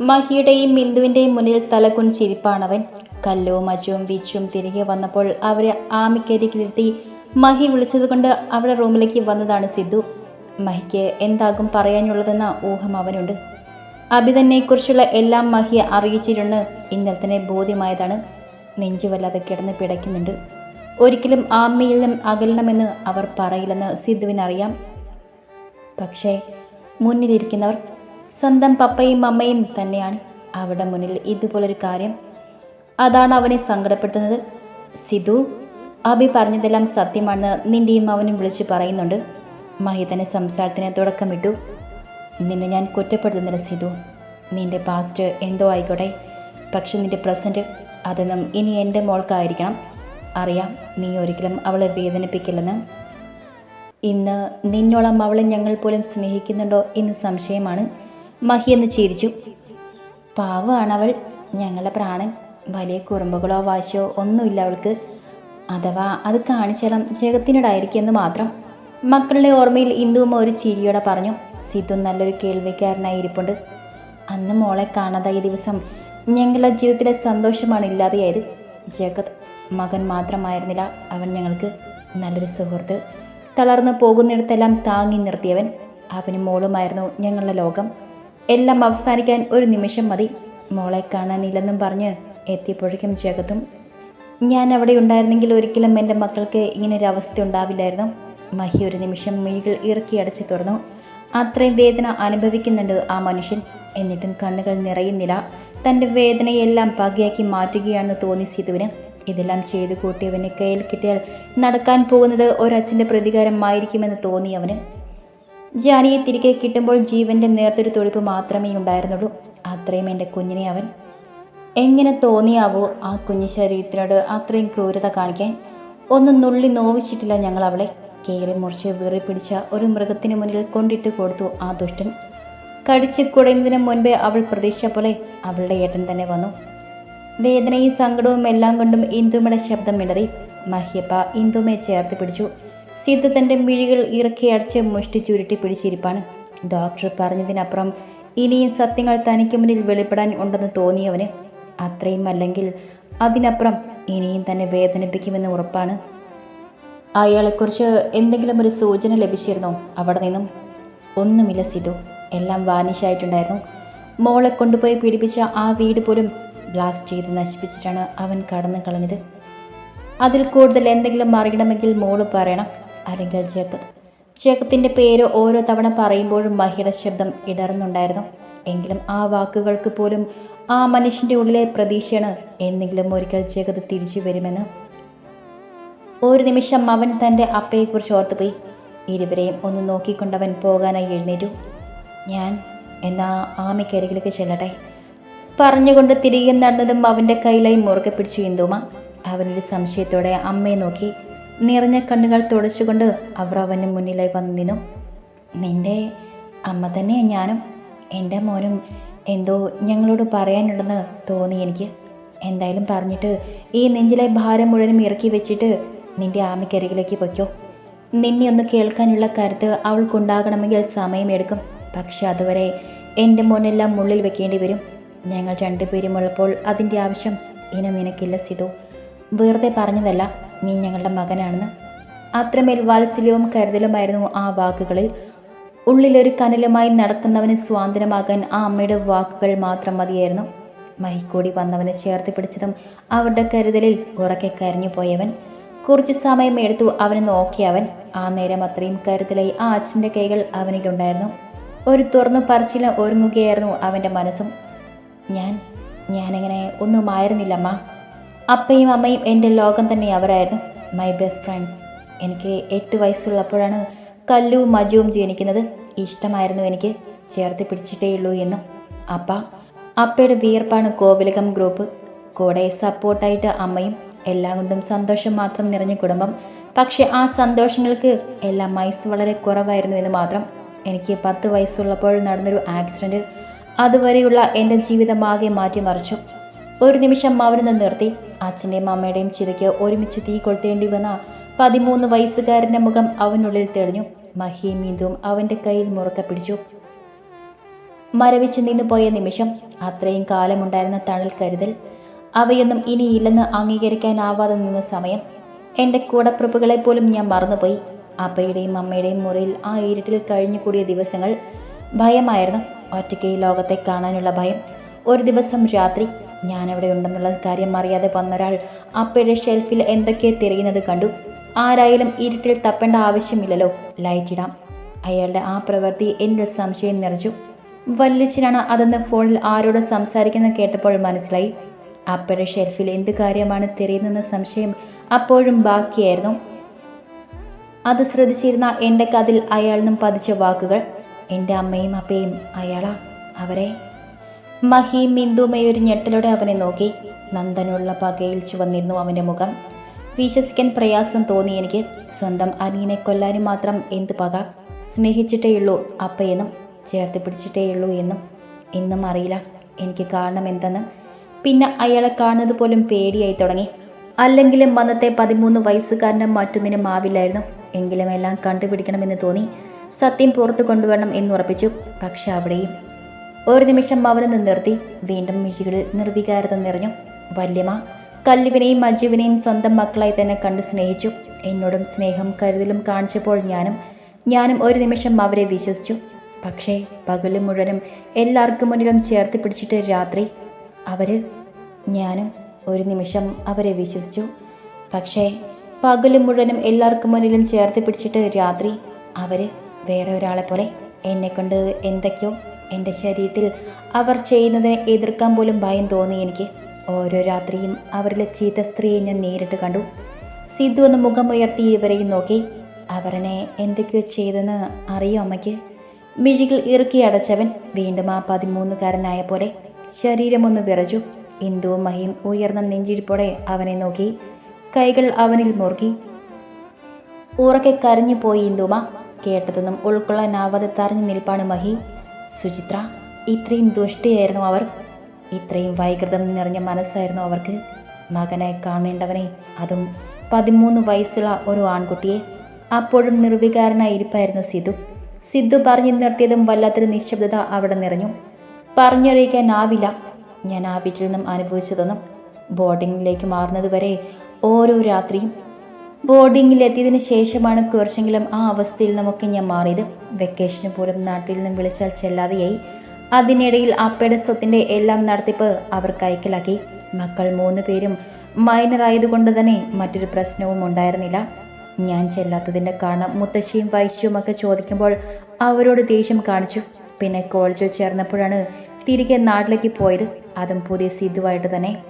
മഹിയുടെയും ബിന്ദുവിന്റെയും മുന്നിൽ തലകുനിച്ചിരിപ്പാണവൻ കല്ലും അജുവും വീച്ചും തിരികെ വന്നപ്പോൾ അവരെ ആമിക്കരികിലിരുത്തി മഹി വിളിച്ചതുകൊണ്ട് അവരുടെ റൂമിലേക്ക് വന്നതാണ് സിദ്ധു. മഹിക്ക് എന്താകും പറയാനുള്ളതെന്ന ഊഹം അവനുണ്ട്. അഭിതന്നെക്കുറിച്ചുള്ള എല്ലാം മഹിയെ അറിയിച്ചിരുന്ന് ഇന്നലെ തന്നെ ബോധ്യമായതാണ്. നെഞ്ചു വല്ലാതെ കിടന്ന് പിടയ്ക്കുന്നുണ്ട്. ഒരിക്കലും ആമ്മയിൽ നിന്നും അകലണമെന്ന് അവർ പറയില്ലെന്ന് സിദ്ധുവിനറിയാം. പക്ഷേ മുന്നിലിരിക്കുന്നവർ സ്വന്തം പപ്പയും അമ്മയും തന്നെയാണ് അവരുടെ മുന്നിൽ ഇതുപോലൊരു കാര്യം. അതാണ് അവനെ സങ്കടപ്പെടുത്തുന്നത്. സിധു അഭി പറഞ്ഞതെല്ലാം സത്യമാണെന്ന് നിന്റെയും അവനും വിളിച്ചു പറയുന്നുണ്ട്. മഹിതന്റെ സംസാരത്തിന് തുടക്കമിട്ടു. നിന്നെ ഞാൻ കുറ്റപ്പെടുത്തുന്നില്ല സിധു. നിന്റെ പാസ്റ്റ് എന്തോ ആയിക്കോട്ടെ. പക്ഷെ നിന്റെ പ്രസന്റ് അതൊന്നും ഇനി എന്റെ മോൾക്കായിരിക്കണം. അറിയാം നീ ഒരിക്കലും അവളെ വേദനിപ്പിക്കില്ലെന്ന്. ഇന്ന് നിന്നോളം അവളെ ഞങ്ങൾ പോലും സ്നേഹിക്കുന്നുണ്ടോ എന്ന് സംശയമാണ്. മഹി എന്ന് ചിരിച്ചു. പാവമാണ് അവൾ ഞങ്ങളുടെ പ്രാണൻ. വലിയ കുറുമ്പുകളോ വാശിയോ ഒന്നുമില്ല അവൾക്ക്. അഥവാ അത് കാണിച്ചാലും ജഗത്തിനിടായിരിക്കുമെന്ന് മാത്രം. മക്കളുടെ ഓർമ്മയിൽ ഇന്ദുവും ഒരു ചിരിയോടെ പറഞ്ഞു സിദ്ധു നല്ലൊരു കേൾവിക്കാരനായി ഇരിപ്പുണ്ട്. അന്ന് മോളെ കാണാതായ ദിവസം ഞങ്ങളുടെ ജീവിതത്തിലെ സന്തോഷമാണ് ഇല്ലാതെയായത്. ജഗത് മകൻ മാത്രമായിരുന്നില്ല. അവൻ ഞങ്ങൾക്ക് നല്ലൊരു സുഹൃത്ത്. തളർന്നു പോകുന്നിടത്തെല്ലാം താങ്ങി നിർത്തിയവൻ. അവനും മോളുമായിരുന്നു ഞങ്ങളുടെ ലോകം. എല്ലാം അവസാനിക്കാൻ ഒരു നിമിഷം മതി. മോളെ കാണാനില്ലെന്നും പറഞ്ഞ് എത്തിയപ്പോഴേക്കും ജഗതും ഞാൻ അവിടെ ഉണ്ടായിരുന്നെങ്കിൽ ഒരിക്കലും എന്റെ മക്കൾക്ക് ഇങ്ങനൊരു അവസ്ഥ ഉണ്ടാവില്ലായിരുന്നു. മഹി ഒരു നിമിഷം മിഴികൾ ഇറക്കി അടച്ചു തുറന്നു. അത്രയും വേദന അനുഭവിക്കുന്നുണ്ട് ആ മനുഷ്യൻ എന്നിട്ടും കണ്ണുകൾ നിറയുന്നില്ല. തന്റെ വേദനയെല്ലാം പകയാക്കി മാറ്റുകയാണെന്ന് തോന്നി സിധുവിന് ഇതെല്ലാം ചെയ്തു കൂട്ടിയവന് കയ്യിൽ കിട്ടിയാൽ നടക്കാൻ പോകുന്നത് ഒരച്ഛന്റെ പ്രതികാരമായിരിക്കുമെന്ന് തോന്നി അവന് ജാനിയെ തിരികെ കിട്ടുമ്പോൾ ജീവന്റെ നേർത്തൊരു തൊഴിപ്പ് മാത്രമേ ഉണ്ടായിരുന്നുള്ളൂ. അത്രയും എന്റെ കുഞ്ഞിനെ അവൻ. എങ്ങനെ തോന്നിയാവോ ആ കുഞ്ഞു ശരീരത്തിനോട് അത്രയും ക്രൂരത കാണിക്കാൻ. ഒന്ന് നുള്ളി നോവിച്ചിട്ടില്ല ഞങ്ങൾ അവളെ. കയറി മുറിച്ച് വീറി പിടിച്ച ഒരു മൃഗത്തിന് മുന്നിൽ കൊണ്ടിട്ട് കൊടുത്തു ആ ദുഷ്ടൻ. കടിച്ച് കുടയുന്നതിന് മുൻപേ അവൾ പ്രതീക്ഷ പോലെ അവളുടെ ഏട്ടൻ തന്നെ വന്നു. വേദനയും സങ്കടവും എല്ലാം കൊണ്ടും ഇന്ദുമയുടെ ശബ്ദം ഇടറി മഹ്യപ്പ ഇന്ദുമയെ ചേർത്ത് പിടിച്ചു. സിദ്ധ തന്റെ മിഴികൾ ഇറക്കി അടച്ച് മുഷ്ടി ചുരുട്ടി പിടിച്ചിരിപ്പാണ്. ഡോക്ടർ പറഞ്ഞതിനപ്പുറം ഇനിയും സത്യങ്ങൾ തനിക്ക് മുന്നിൽ വെളിപ്പെടാൻ ഉണ്ടെന്ന് തോന്നിയവന് അത്രയും അല്ലെങ്കിൽ അതിനപ്പുറം ഇനിയും തന്നെ വേദനിപ്പിക്കുമെന്ന് ഉറപ്പാണ്. അയാളെക്കുറിച്ച് എന്തെങ്കിലും ഒരു സൂചന ലഭിച്ചിരുന്നോ? അവിടെ നിന്നും ഒന്നുമില്ല സിധു. എല്ലാം വാനിഷായിട്ടുണ്ടായിരുന്നു മോളെ കൊണ്ടുപോയി പീഡിപ്പിച്ച ആ വീട് പോലും ബ്ലാസ്റ്റ് ചെയ്ത് നശിപ്പിച്ചിട്ടാണ് അവൻ കടന്നു കളഞ്ഞത്. അതിൽ കൂടുതൽ എന്തെങ്കിലും അറിയണമെങ്കിൽ മോൾ പറയണം. അല്ലെങ്കിൽ ജഗത്. ജഗത്തിന്റെ പേര് ഓരോ തവണ പറയുമ്പോഴും മഹിയുടെ ശബ്ദം ഇടറുന്നുണ്ടായിരുന്നു എങ്കിലും ആ വാക്കുകൾക്ക് പോലും ആ മനുഷ്യന്റെ ഉള്ളിലെ പ്രതീക്ഷയാണ് എന്തെങ്കിലും ഒരിക്കൽ ജഗത് തിരിച്ചു വരുമെന്ന്. ഒരു നിമിഷം അവൻ തന്റെ അപ്പയെക്കുറിച്ച് ഓർത്തുപോയി ഇരുവരെയും ഒന്ന് നോക്കിക്കൊണ്ടവൻ പോകാനായി എഴുന്നേറ്റു. ഞാൻ എന്നാ ആമയ്ക്കരികിലേക്ക് ചെല്ലട്ടെ പറഞ്ഞുകൊണ്ട് തിരികെ നടന്നതും അവന്റെ കയ്യിലായി മുറുകെ പിടിച്ചു ഇന്ദുമ. അവനൊരു സംശയത്തോടെ അമ്മയെ നോക്കി. നിറഞ്ഞ കണ്ണുകൾ തുടച്ചുകൊണ്ട് അവർ അവന് മുന്നിലായി വന്നു നിന്റെ അമ്മ തന്നെയാണ് ഞാനും. എന്റെ മോനും എന്തോ ഞങ്ങളോട് പറയാനുണ്ടെന്ന് തോന്നി എനിക്ക്. എന്തായാലും പറഞ്ഞിട്ട് ഈ നെഞ്ചിലെ ഭാരം മുഴുവനും ഇറക്കി വെച്ചിട്ട് നിന്റെ ആമയ്ക്കരികിലേക്ക് പൊയ്ക്കോ. നിന്നെ ഒന്ന് കേൾക്കാനുള്ള കരുത്ത് അവൾക്കുണ്ടാകണമെങ്കിൽ സമയമെടുക്കും പക്ഷെ അതുവരെ എന്റെ മോനെല്ലാം ഉള്ളിൽ വെക്കേണ്ടി വരും. ഞങ്ങൾ രണ്ടുപേരും ഉള്ളപ്പോൾ അതിന്റെ ആവശ്യം ഇനി നിനക്കില്ല സിതു വെറുതെ പറഞ്ഞതല്ല. നീ ഞങ്ങളുടെ മകനാണെന്ന്. അത്രമേൽ വാത്സല്യവും കരുതലുമായിരുന്നു ആ വാക്കുകളിൽ. ഉള്ളിലൊരു കനലുമായി നടക്കുന്നവന് സ്വാതന്ത്ര്യമാകാൻ ആ അമ്മയുടെ വാക്കുകൾ മാത്രം മതിയായിരുന്നു. മഹിക്കൂടി വന്നവനെ ചേർത്ത് പിടിച്ചതും അവരുടെ കരുതലിൽ ഉറക്കെ കരഞ്ഞു പോയവൻ. കുറച്ച് സമയം എടുത്തു അവനെ നോക്കിയവൻ. ആ നേരം അത്രയും കരുതലായി ആ അച്ഛന്റെ കൈകൾ അവനിലുണ്ടായിരുന്നു. ഒരു തുറന്നു പറച്ചില ഒരുങ്ങുകയായിരുന്നു അവന്റെ മനസ്സും. ഞാൻ ഞാനിങ്ങനെ ഒന്നും അമ്മ അപ്പയും അമ്മയും എന്റെ ലോകം തന്നെ അവരായിരുന്നു. മൈ ബെസ്റ്റ് ഫ്രണ്ട്സ് എനിക്ക് എട്ട് വയസ്സുള്ളപ്പോഴാണ് കല്ലുവും മജുവും ജനിക്കുന്നത്. ഇഷ്ടമായിരുന്നു എനിക്ക്. ചേർത്ത് പിടിച്ചിട്ടേയുള്ളൂ എന്നും. അപ്പ അപ്പയുടെ വിയർപ്പാണ് കോവിലകം ഗ്രൂപ്പ് കൂടെ സപ്പോർട്ടായിട്ട് അമ്മയും എല്ലാം കൊണ്ടും സന്തോഷം മാത്രം നിറഞ്ഞ കുടുംബം. പക്ഷേ ആ സന്തോഷങ്ങൾക്ക് എല്ലാം വയസ്സ് വളരെ കുറവായിരുന്നു എന്ന് മാത്രം. എനിക്ക് പത്ത് വയസ്സുള്ളപ്പോൾ നടന്നൊരു ആക്സിഡന്റ് അതുവരെയുള്ള എന്റെ ജീവിതമാകെ മാറ്റിമറിച്ചു. ഒരു നിമിഷം മൗനം നിർത്തി. അച്ഛന്റെയും അമ്മയുടെയും ചിതയ്ക്ക് ഒരുമിച്ച് തീ കൊളുത്തേണ്ടി വന്ന പതിമൂന്ന് വയസ്സുകാരന്റെ മുഖം അവനുള്ളിൽ തെളിഞ്ഞു. മഹിയും ഇന്ദുവും അവന്റെ കയ്യിൽ മുറുക്കെ പിടിച്ചു. മരവിച്ച് നിന്നു പോയ നിമിഷം അത്രയും കാലമുണ്ടായിരുന്ന തണൽ കരുതൽ. അവയൊന്നും ഇനിയില്ലെന്ന് അംഗീകരിക്കാനാവാതെ നിന്ന സമയം. എന്റെ കൂടപ്രഭുകളെ പോലും ഞാൻ മറന്നുപോയി. അപ്പയുടെയും അമ്മയുടെയും മുറിയിൽ ആ ഇരുട്ടിൽ കഴിഞ്ഞുകൂടിയ ദിവസങ്ങൾ ഭയമായിരുന്നു. ഒറ്റയ്ക്ക് ഈ ലോകത്തെ കാണാനുള്ള ഭയം. ഒരു ദിവസം രാത്രി ഞാനവിടെ ഉണ്ടെന്നുള്ള കാര്യം അറിയാതെ വന്നൊരാൾ അപ്പയുടെ ഷെൽഫിൽ എന്തൊക്കെ തിരയുന്നത് കണ്ടു. ആരായാലും ഇരുട്ടിൽ തപ്പേണ്ട ആവശ്യമില്ലല്ലോ. ലൈറ്റ് ഇടാം അയാളുടെ ആ പ്രവൃത്തി എന്നിൽ സംശയം നിറച്ചു വല്ലിച്ചിനാണ് അതെന്ന് ഫോണിൽ ആരോട് സംസാരിക്കുന്ന കേട്ടപ്പോൾ മനസ്സിലായി. അപ്പയുടെ ഷെൽഫിൽ എന്ത് കാര്യമാണ് തിരയുന്നതെന്ന സംശയം അപ്പോഴും ബാക്കിയായിരുന്നു. അത് ശ്രദ്ധിച്ചിരുന്ന എന്റെ കതിൽ അയാളിനും പതിച്ച വാക്കുകൾ. എന്റെ അമ്മയും അപ്പയും അയാളാ അവരെ. മഹിയും മിന്ദുമയും ഒരു ഞെട്ടലോടെ അവനെ നോക്കി. നന്ദനുള്ള പകയിൽ ചുവന്നിരുന്നു അവന്റെ മുഖം. വിശ്വസിക്കാൻ പ്രയാസം തോന്നി എനിക്ക്. സ്വന്തം അനിയനെ കൊല്ലാനും മാത്രം എന്ത് പക? സ്നേഹിച്ചിട്ടേയുള്ളൂ അപ്പയെന്നും ചേർത്ത് പിടിച്ചിട്ടേയുള്ളൂ എന്നും. ഇന്നും അറിയില്ല എനിക്ക് കാരണം എന്തെന്ന്. പിന്നെ അയാളെ കാണുന്നത് പോലും പേടിയായി തുടങ്ങി. അല്ലെങ്കിലും വന്നത്തെ പതിമൂന്ന് വയസ്സുകാരനും മറ്റൊന്നിനും ആവില്ലായിരുന്നു. എങ്കിലും എല്ലാം കണ്ടുപിടിക്കണമെന്ന് തോന്നി. സത്യം പുറത്തു കൊണ്ടുവരണം എന്നുറപ്പിച്ചു. പക്ഷെ അവിടെയും ഒരു നിമിഷം അവനൊന്ന് നിർത്തി വീണ്ടും മിഴികളിൽ നിർവികാരത നിറഞ്ഞു. വല്യമ്മ കല്ലുവിനെയും മജുവിനെയും സ്വന്തം മക്കളായി തന്നെ കണ്ട് സ്നേഹിച്ചു. എന്നോടും സ്നേഹം കരുതലും കാണിച്ചപ്പോൾ ഞാനും ഞാനും ഒരു നിമിഷം അവരെ വിശ്വസിച്ചു. പക്ഷേ പകൽ മുഴുവനും എല്ലാവർക്കും മുന്നിലും ചേർത്ത് പിടിച്ചിട്ട് രാത്രി അവർ ഞാനും ഒരു നിമിഷം അവരെ വിശ്വസിച്ചു. പക്ഷേ പകൽ മുഴുവനും എല്ലാവർക്കും മുന്നിലും ചേർത്ത് പിടിച്ചിട്ട് രാത്രി അവർ വേറെ ഒരാളെ പോലെ എന്നെക്കൊണ്ട് എന്തൊക്കെയോ എന്റെ ശരീരത്തിൽ അവർ ചെയ്യുന്നതിനെ എതിർക്കാൻ പോലും ഭയം തോന്നി എനിക്ക്. ഓരോ രാത്രിയും അവരിലെ ചീത്ത സ്ത്രീയെ ഞാൻ നേരിട്ട് കണ്ടു. സിദ്ധു ഒന്ന് മുഖം ഉയർത്തി ഇവരെയും നോക്കി. അവരനെ എന്തൊക്കെയോ ചെയ്തെന്ന് അറിയോ അമ്മയ്ക്ക്? മിഴികൾ ഇറുക്കി അടച്ചവൻ വീണ്ടും ആ പതിമൂന്നുകാരനായ പോലെ ശരീരമൊന്ന് വിറച്ചു. ഇന്ദുവും മഹിയും ഉയർന്ന നെഞ്ചിരിപ്പോടെ അവനെ നോക്കി. കൈകൾ അവനിൽ മുറുക്കി. ഉറക്കെ കരഞ്ഞു പോയി ഇന്ദുമ. കേട്ടതൊന്നും ഉൾക്കൊള്ളാനാവാതെ തറഞ്ഞു നിൽപ്പാണ് മഹി. സുചിത്ര ഇത്രയും ദുഷ്ടിയായിരുന്നു അവർ. ഇത്രയും വൈകൃതം നിറഞ്ഞ മനസ്സായിരുന്നു അവർക്ക്. മകനെ കാണേണ്ടവനെ അതും പതിമൂന്ന് വയസ്സുള്ള ഒരു ആൺകുട്ടിയെ. അപ്പോഴും നിർവികാരനായി ഇരിപ്പായിരുന്നു സിദ്ധു സിദ്ധു പറഞ്ഞു നിർത്തിയതും വല്ലാത്തൊരു നിശബ്ദത അവിടെ നിറഞ്ഞു. പറഞ്ഞറിയിക്കാനാവില്ല ഞാൻ ആ വീട്ടിൽ നിന്നും അനുഭവിച്ചതൊന്നും ബോർഡിങ്ങിലേക്ക് മാറുന്നതുവരെ ഓരോ രാത്രിയും ബോർഡിങ്ങിലെത്തിയതിന് ശേഷമാണ് കുറച്ചെങ്കിലും ആ അവസ്ഥയിൽ നമുക്ക് ഞാൻ മാറിയത്. വെക്കേഷന് പോലും നാട്ടിൽ നിന്നും വിളിച്ചാൽ ചെല്ലാതെയായി. അതിനിടയിൽ അപ്പയുടെ സ്വത്തിന്റെ എല്ലാം നടത്തിപ്പ് അവർ കൈക്കലാക്കി മക്കൾ മൂന്ന് പേരും മൈനർ ആയതുകൊണ്ട് തന്നെ മറ്റൊരു പ്രശ്നവും ഉണ്ടായിരുന്നില്ല. ഞാൻ ചെല്ലാത്തതിന്റെ കാരണം മുത്തശ്ശിയും വൈശ്യവും ഒക്കെ ചോദിക്കുമ്പോൾ അവരോട് ദേഷ്യം കാണിച്ചു. പിന്നെ കോളേജിൽ ചേർന്നപ്പോഴാണ് തിരികെ നാട്ടിലേക്ക് പോയത്. അതും പുതിയ സിദ്ധുവായിട്ട് തന്നെ.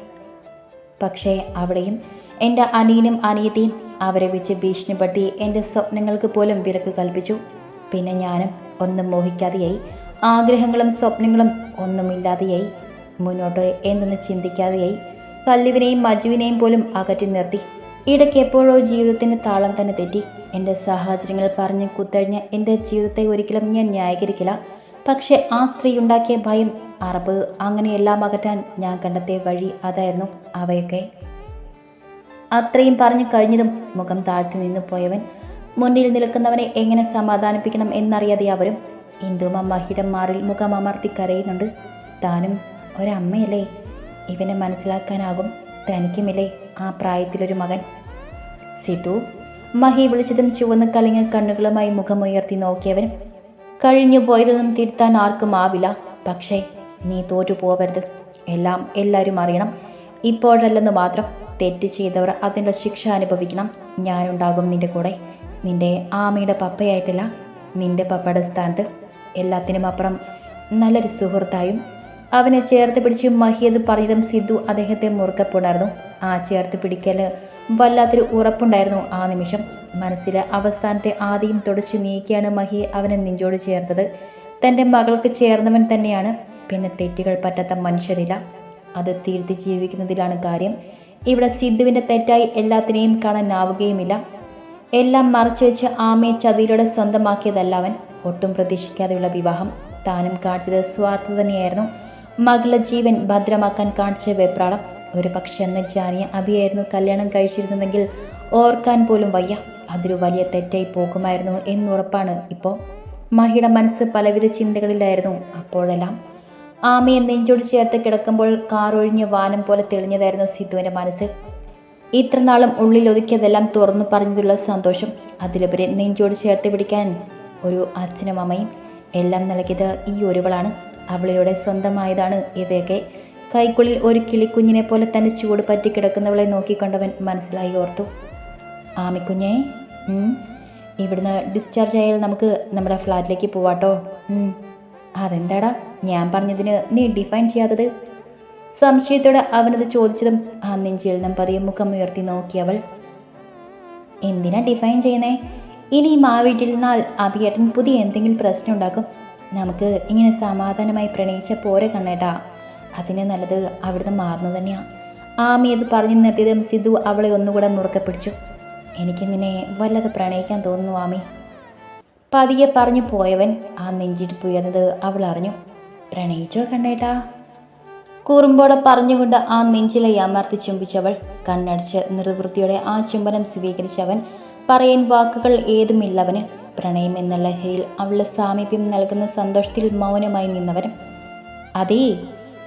പക്ഷേ അവിടെയും എന്റെ അനിയനും അനിയത്തിയും അവരെ വെച്ച് ഭീഷണിപ്പെടുത്തി എന്റെ സ്വപ്നങ്ങൾക്ക് പോലും വിലക്ക് കൽപ്പിച്ചു. പിന്നെ ഞാനും ഒന്നും മോഹിക്കാതെയായി ആഗ്രഹങ്ങളും സ്വപ്നങ്ങളും ഒന്നുമില്ലാതെയായി മുന്നോട്ട് എന്തെന്ന് ചിന്തിക്കാതെയായി കല്ലുവിനെയും മജുവിനെയും പോലും അകറ്റി നിർത്തി. ഇടയ്ക്ക് എപ്പോഴോ ജീവിതത്തിന്റെ താളം തന്നെ തെറ്റി. എന്റെ സാഹചര്യങ്ങൾ പറഞ്ഞ് കുത്തഴിഞ്ഞ എന്റെ ജീവിതത്തെ ഒരിക്കലും ഞാൻ ന്യായീകരിക്കില്ല. പക്ഷേ ആ സ്ത്രീ ഉണ്ടാക്കിയ ഭയം അറബ് അങ്ങനെയെല്ലാം അകറ്റാൻ ഞാൻ കണ്ടെത്തിയ വഴി അതായിരുന്നു അവയൊക്കെ. അത്രയും പറഞ്ഞു കഴിഞ്ഞതും മുഖം താഴ്ത്തി നിന്നു പോയവൻ മുന്നിൽ നിൽക്കുന്നവനെ എങ്ങനെ സമാധാനിപ്പിക്കണം എന്നറിയാതെ അവരും ഇന്ദുമ മാറിൽ മുഖം അമർത്തി കരയുന്നുണ്ട്. താനും ഒരമ്മയല്ലേ? ഇവനെ മനസ്സിലാക്കാനാകും തനിക്കുമില്ലേ ആ പ്രായത്തിലൊരു മകൻ? സിധു മഹി വിളിച്ചതും ചുവന്ന് കലങ്ങിയ കണ്ണുകളുമായി മുഖമുയർത്തി നോക്കിയവൻ കഴിഞ്ഞു പോയതൊന്നും തിരുത്താൻ ആർക്കും ആവില്ല. പക്ഷേ നീ തോറ്റു പോവരുത് എല്ലാം എല്ലാവരും അറിയണം. ഇപ്പോഴല്ലെന്ന് മാത്രം തെറ്റ് ചെയ്തവർ അതിന്റെ ശിക്ഷ അനുഭവിക്കണം. ഞാനുണ്ടാകും നിന്റെ കൂടെ. നിന്റെ ആമയുടെ പപ്പയായിട്ടില്ല നിന്റെ പപ്പയുടെ സ്ഥാനത്ത് എല്ലാത്തിനും അപ്പുറം നല്ലൊരു സുഹൃത്തായും അവനെ ചേർത്ത് പിടിച്ച് മഹിയത് പറഞ്ഞതും സിദ്ധു അദ്ദേഹത്തെ മുറുക്കപ്പുണർന്നു ആ ചേർത്ത് പിടിക്കൽ വല്ലാത്തൊരു ഉറപ്പുണ്ടായിരുന്നു ആ നിമിഷം. മനസ്സിലെ അവസാനത്തെ ആദ്യം തുടച്ചു നീക്കിയാണ് മഹി അവനെ നെഞ്ചോട് ചേർത്തത്. തന്റെ മകൾക്ക് ചേർന്നവൻ തന്നെയാണ്. പിന്നെ തെറ്റുകൾ പറ്റാത്ത മനുഷ്യരില്ല. അത് തിരുത്തി ജീവിക്കുന്നതിലാണ് കാര്യം. ഇവിടെ സിദ്ധുവിന്റെ തെറ്റായി എല്ലാത്തിനെയും കാണാനാവുകയുമില്ല. എല്ലാം മറച്ചു വെച്ച് ആമയെ ചതിയിലൂടെ സ്വന്തമാക്കിയതല്ല അവൻ. ഒട്ടും പ്രതീക്ഷിക്കാതെയുള്ള വിവാഹം. താനും കാണിച്ചത് സ്വാർത്ഥ തന്നെയായിരുന്നു. മകളുടെ ജീവൻ ഭദ്രമാക്കാൻ കാണിച്ച വെപ്രാളം. ഒരു പക്ഷേ അന്ന് ജാനിയ അഭിയായിരുന്നു കല്യാണം കഴിച്ചിരുന്നതെങ്കിൽ ഓർക്കാൻ പോലും വയ്യ. അതൊരു വലിയ തെറ്റായി പോകുമായിരുന്നു എന്നുറപ്പാണ് ഇപ്പോൾ. മഹിയുടെ മനസ്സ് പലവിധ ചിന്തകളിലായിരുന്നു. അപ്പോഴെല്ലാം ആമയെ നെഞ്ചോട് ചേർത്ത് കിടക്കുമ്പോൾ കാറൊഴിഞ്ഞ വാനം പോലെ തെളിഞ്ഞതായിരുന്നു സിദ്ധുവിന്റെ മനസ്സ്. ഇത്രനാളും ഉള്ളിൽ ഒതുക്കിയതെല്ലാം തുറന്നു പറഞ്ഞതുള്ള സന്തോഷം. അതിലുപരി നെഞ്ചോട് ചേർത്ത് പിടിക്കാൻ ഒരു അച്ഛനും അമ്മയും എല്ലാം നൽകിയത് ഈ ഒരുവളാണ്. അവളിലൂടെ സ്വന്തമായതാണ് ഇവയൊക്കെ. കൈക്കുള്ളിൽ ഒരു കിളിക്കുഞ്ഞിനെ പോലെ തന്റെ ചൂട് പറ്റി കിടക്കുന്നവളെ നോക്കിക്കൊണ്ടവൻ മനസ്സിലായി ഓർത്തു. ആമിക്കുഞ്ഞേ ഇവിടുന്ന് ഡിസ്ചാർജ് ആയാൽ നമുക്ക് നമ്മുടെ ഫ്ലാറ്റിലേക്ക് പോവാട്ടോ. അതെന്താടാ? ഞാൻ പറഞ്ഞതിന് നീ ഡിഫൈൻ ചെയ്യാത്തത്? സംശയത്തോടെ അവനത് ചോദിച്ചതും ആ നിന്നും പതിയെ മുഖം ഉയർത്തി നോക്കിയവൾ എന്തിനാ ഡിഫൈൻ ചെയ്യുന്നേ? ഇനി ഈ മാവീട്ടിൽ നിന്നാൽ അഭിയേട്ടൻ പുതിയ എന്തെങ്കിലും പ്രശ്നം ഉണ്ടാക്കും. നമുക്ക് ഇങ്ങനെ സമാധാനമായി പ്രണയിച്ച പോരെ കണ്ണേട്ടാ. അതിന് നല്ലത് അവിടുന്ന് മാറുന്നത് തന്നെയാ. ആമി അത് പറഞ്ഞു നിർത്തിയതും സിദ്ധു അവളെ ഒന്നുകൂടെ മുറുക്കെ പിടിച്ചു. എനിക്ക് നിന്നെ വല്ലത് പ്രണയിക്കാൻ തോന്നുന്നു ആമി. പതിയെ പറഞ്ഞു പോയവൻ ആ നെഞ്ചിട്ട് ഉയർന്നത് അവൾ അറിഞ്ഞു. പ്രണയിച്ചോ കണ്ണേട്ടാ? കൂറുമ്പോടെ പറഞ്ഞുകൊണ്ട് ആ നെഞ്ചിലെ അമർത്തി ചുംബിച്ചവൾ കണ്ണടിച്ച് നിർവൃത്തിയോടെ ആ ചുംബനം സ്വീകരിച്ചവൻ പറയാൻ വാക്കുകൾ ഏതുമില്ലവന് പ്രണയം എന്ന ലഹരിയിൽ അവളുടെ സാമീപ്യം നൽകുന്ന സന്തോഷത്തിൽ മൗനമായി നിന്നവൻ. അതേ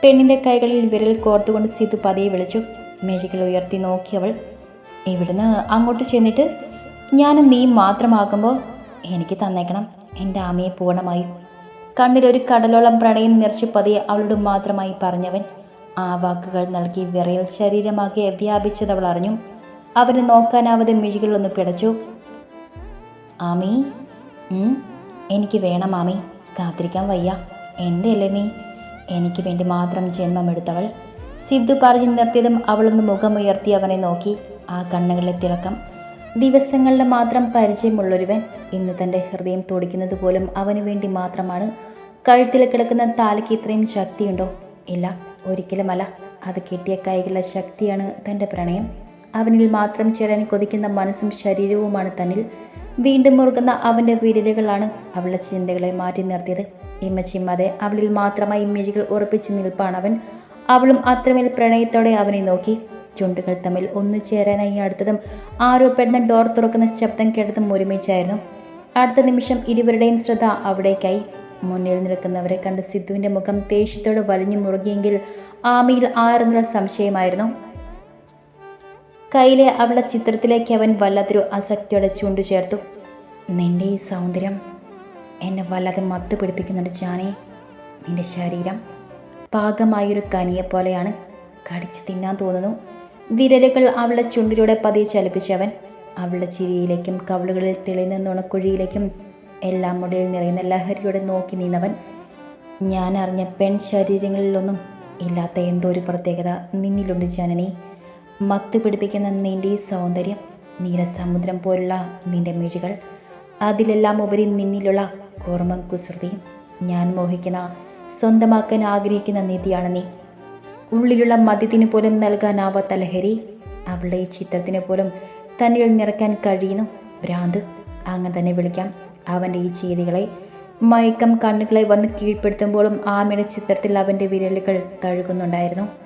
പെണ്ണിന്റെ കൈകളിൽ വിരൽ കോർത്തുകൊണ്ട് സിതു പതിയെ വിളിച്ചു. മെഴികൾ ഉയർത്തി നോക്കിയവൾ ഇവിടുന്ന് അങ്ങോട്ട് ചെന്നിട്ട് ഞാൻ നീ മാത്രമാകുമ്പോൾ എനിക്ക് തന്നേക്കണം. എന്റെ ആമയെ പൂർണമായും കണ്ണിലൊരു കടലോളം പ്രണയം നിറച്ച് പതിയെ അവളോട് മാത്രമായി പറഞ്ഞവൻ. ആ വാക്കുകൾ നൽകി വിറയിൽ ശരീരമാകെ വ്യാപിച്ചത് അവൾ അറിഞ്ഞു. അവന് നോക്കാനാവാതെ മിഴികളിലൊന്ന് പിടച്ചു. ആമി എനിക്ക് വേണം ആമി. കാത്തിരിക്കാൻ വയ്യ. എന്റെ അല്ലേ നീ? എനിക്ക് വേണ്ടി മാത്രം ജന്മമെടുത്തവൾ. സിദ്ധു പറഞ്ഞു നിർത്തിയതും അവളൊന്ന് മുഖമുയർത്തി അവനെ നോക്കി. ആ കണ്ണുകളിലെ തിളക്കം ദിവസങ്ങളുടെ മാത്രം പരിചയമുള്ളൊരുവൻ ഇന്ന് തന്റെ ഹൃദയം തുടിക്കുന്നത് പോലും അവന് വേണ്ടി മാത്രമാണ്. കഴുത്തിൽ കിടക്കുന്ന താലിക്ക് ഇത്രയും ശക്തിയുണ്ടോ? ഇല്ല ഒരിക്കലുമല്ല. അത് കിട്ടിയ കൈകളുടെ ശക്തിയാണ് തന്റെ പ്രണയം. അവനിൽ മാത്രം ചേരാൻ കൊതിക്കുന്ന മനസ്സും ശരീരവുമാണ് തന്നിൽ. വീണ്ടും മുറുകുന്ന അവന്റെ വിരലുകളാണ് അവളുടെ ചിന്തകളെ മാറ്റി നിർത്തിയത്. ഇമ്മച്ചിമ്മാതെ അവളിൽ മാത്രമായി മിഴികൾ ഉറപ്പിച്ച് നിൽപ്പാണവൻ. അവളും അത്രമേൽ പ്രണയത്തോടെ അവനെ നോക്കി. ചുണ്ടുകൾ തമ്മിൽ ഒന്നു ചേരാനായി അടുത്തതും ആരോ പെട്ടെന്ന് ഡോർ തുറക്കുന്ന ശബ്ദം കേട്ടതും ഒരുമിച്ചായിരുന്നു. അടുത്ത നിമിഷം ഇരുവരുടെയും ശ്രദ്ധ അവിടേക്കായി. മുന്നിൽ നിൽക്കുന്നവരെ കണ്ട് സിദ്ധുവിന്റെ മുഖം ദേഷ്യത്തോട് വലിഞ്ഞു മുറുകിയെങ്കിൽ ആമയിൽ ആറുന്ന സംശയമായിരുന്നു. കയ്യിലെ അവളുടെ ചിത്രത്തിലേക്ക് അവൻ വല്ലാത്തൊരു അസക്തിയോടെ ചൂണ്ടു ചേർത്തു നിന്റെ ഈ സൗന്ദര്യം എന്നെ വല്ലാതെ മത്ത് പിടിപ്പിക്കുന്നുണ്ട് ജാനേ. നിന്റെ ശരീരം പാകമായൊരു കനിയെ പോലെയാണ് കടിച്ചു തിന്നാൻ തോന്നുന്നു. വിരലുകൾ അവളുടെ ചുണ്ടിലൂടെ പതിയെ ചലിപ്പിച്ചവൻ അവളുടെ ചിരിയിലേക്കും കവിളുകളിൽ തെളിയുന്ന നുണക്കുഴിയിലേക്കും എല്ലാം മുടിയിൽ നിറയുന്ന ലഹരിയോടെ നോക്കി നിന്നവൻ ഞാൻ അറിഞ്ഞ പെൺ ശരീരങ്ങളിലൊന്നും ഇല്ലാത്ത എന്തോ ഒരു പ്രത്യേകത നിന്നിലുണ്ട് ജനനി. മത്ത് പിടിപ്പിക്കുന്ന നിന്റെ ഈ സൗന്ദര്യം നീലസമുദ്രം പോലുള്ള നിന്റെ മിഴികൾ അതിലെല്ലാം ഉപരി നിന്നിലുള്ള കോർമ്മം കുസൃതിയും ഞാൻ മോഹിക്കുന്ന സ്വന്തമാക്കാൻ ആഗ്രഹിക്കുന്ന നിധിയാണ് നീ. ഉള്ളിലുള്ള മദ്യത്തിന് പോലും നൽകാനാവാത്ത ലഹരി അവളുടെ ഈ ചിത്രത്തിന് പോലും തന്നിൽ നിറയ്ക്കാൻ കഴിയുന്നു. ഭ്രാന്ത് അങ്ങനെ തന്നെ വിളിക്കാം. അവന്റെ ഈ ചെയ്തികളെ മയക്കം കണ്ണുകളെ വന്ന് കീഴ്പ്പെടുത്തുമ്പോഴും ആമയുടെ ചിത്രത്തിൽ അവന്റെ വിരലുകൾ തഴുകുന്നുണ്ടായിരുന്നു.